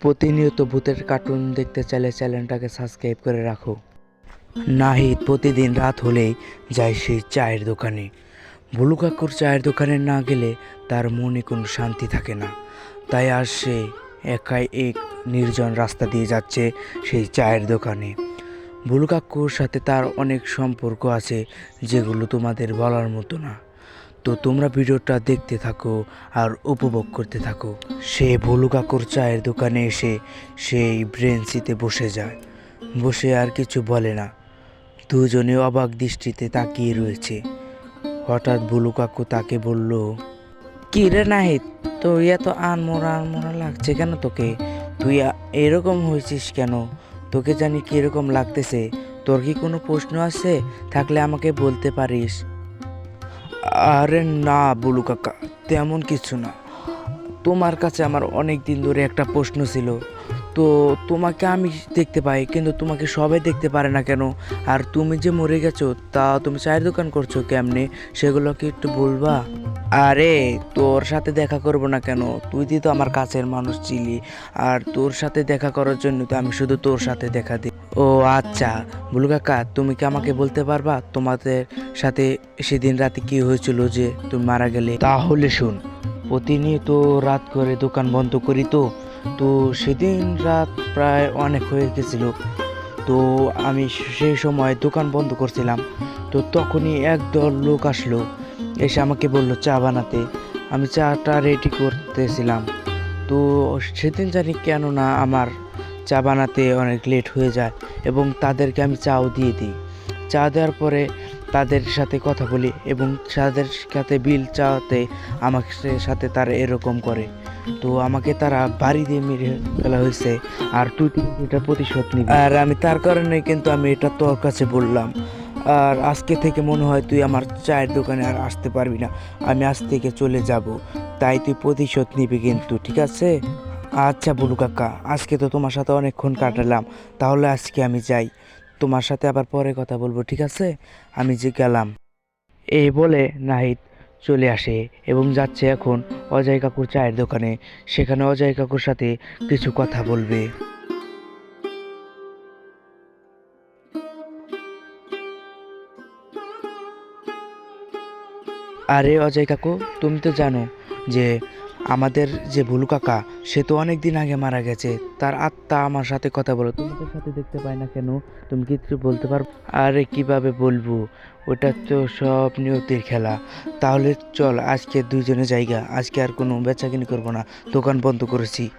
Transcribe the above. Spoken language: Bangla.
প্রতিনিয়ত ভূতের কার্টুন দেখতে চাইলে চ্যানেলটাকে সাবস্ক্রাইব করে রাখো। নাহিদ প্রতিদিন রাত হলেই যায় সেই চায়ের দোকানে। ভুলু কাকুর চায়ের দোকানে না গেলে তার মনে কোনো শান্তি থাকে না। তাই আর সে একাই এক নির্জন রাস্তা দিয়ে যাচ্ছে সেই চায়ের দোকানে। ভুলু কাকুর সাথে তার অনেক সম্পর্ক আছে যেগুলো তোমাদের বলার মতো না। তো তোমরা ভিডিওটা দেখতে থাকো আর উপভোগ করতে থাকো। সে ভুলু কাকুর চায়ের দোকানে এসে সেই ব্রেঞ্চিতে বসে যায়। বসে আর কিছু বলে না। দুজনে অবাক দৃষ্টিতে তাকিয়ে রয়েছে। হঠাৎ ভুলু কাকু তাকে বলল, কি রে নাহিদ তো এত আনমোরা আনমোরা লাগছে কেন তোকে? তুই এরকম হয়েছিস কেন? তোকে জানি কীরকম লাগতেছে। তোর কি কোনো প্রশ্ন আছে? থাকলে আমাকে বলতে পারিস। আরে না, বুলু কাকা, তেমন কিছু না। তোমার কাছে আমার অনেক দিন ধরে একটা প্রশ্ন ছিল। তো তোমাকে আমি দেখতে পাই, কিন্তু তোমাকে সবাই দেখতে পারে না কেন? আর তুমি যে মরে গেছো, তা তুমি চায়ের দোকান করছ কেমনে? সেগুলো কি একটু বলবা? আরে, তোর সাথে দেখা করব না কেন? তুই তো তো আমার কাছের মানুষ ছিলি। আর তোর সাথে দেখা করার জন্য তো আমি শুধু তোর সাথে দেখা দিই। ও আচ্ছা বুলু কাকা, তুমি কি আমাকে বলতে পারবা তোমাদের সাথে সেদিন রাতে কি হয়েছিল যে তুমি মারা গেলে? তাহলে শুন, প্রতিনিয়ত রাত করে দোকান বন্ধ করি তো তো সেদিন রাত প্রায় অনেক হয়ে গেছিল। তো আমি সেই সময় দোকান বন্ধ করছিলাম, তো তখনই একদল লোক আসলো, এসে আমাকে বলল চা বানাতে। আমি চাটা রেডি করতেছিলাম। তো সেদিন জানি কেন না আমার চা বানাতে অনেক লেট হয়ে যায় এবং তাদেরকে আমি চাও দিয়ে দিই। চা দেওয়ার পরে তাদের সাথে কথা বলি এবং তাদের সাথে বিল চাওয়াতে আমার সাথে তারা এরকম করে। তো আমাকে তারা বাড়ি দিয়ে মেরে ফেলা হয়েছে আর তুই এটা প্রতিশোধ নিবি। আর আমি তার কারণে কিন্তু আমি এটা তোর কাছে বললাম। আর আজকে থেকে মনে হয় তুই আমার চায়ের দোকানে আর আসতে পারবি না। আমি আজ থেকে চলে যাব। তাই তুই প্রতিশোধ নিবি কিন্তু, ঠিক আছে? আচ্ছা বুলু কাকা, আজকে তো তোমার সাথে অনেকক্ষণ কাটালাম। তাহলে আজকে আমি যাই। তোমার সাথে আবার পরে কথা বলব, ঠিক আছে? আমি যে গেলাম। এই বলে নাহিদ চলে আসে এবং যাচ্ছে এখন অজয় কাকুর চায়ের দোকানে। সেখানে অজয় কাকুর সাথে কিছু কথা বলবে। আরে অজয় কাকু, তুমি তো জানো যে আমাদের যে ভুলু কাকা, সে তো অনেক দিন আগে মারা গেছে। তার আত্মা আমার সাথে কথা বলো, তোমাদের সাথে দেখতে পাই না কেন? তুমি কিছু বলতে পারো আরে, কীভাবে বলব? ওটা তো সব নিয়তির খেলা। তাহলে চল, আজকে দুইজনে জায়গা। আজকে আর কোনো বেচাকিনি করব না। দোকান বন্ধ করেছি।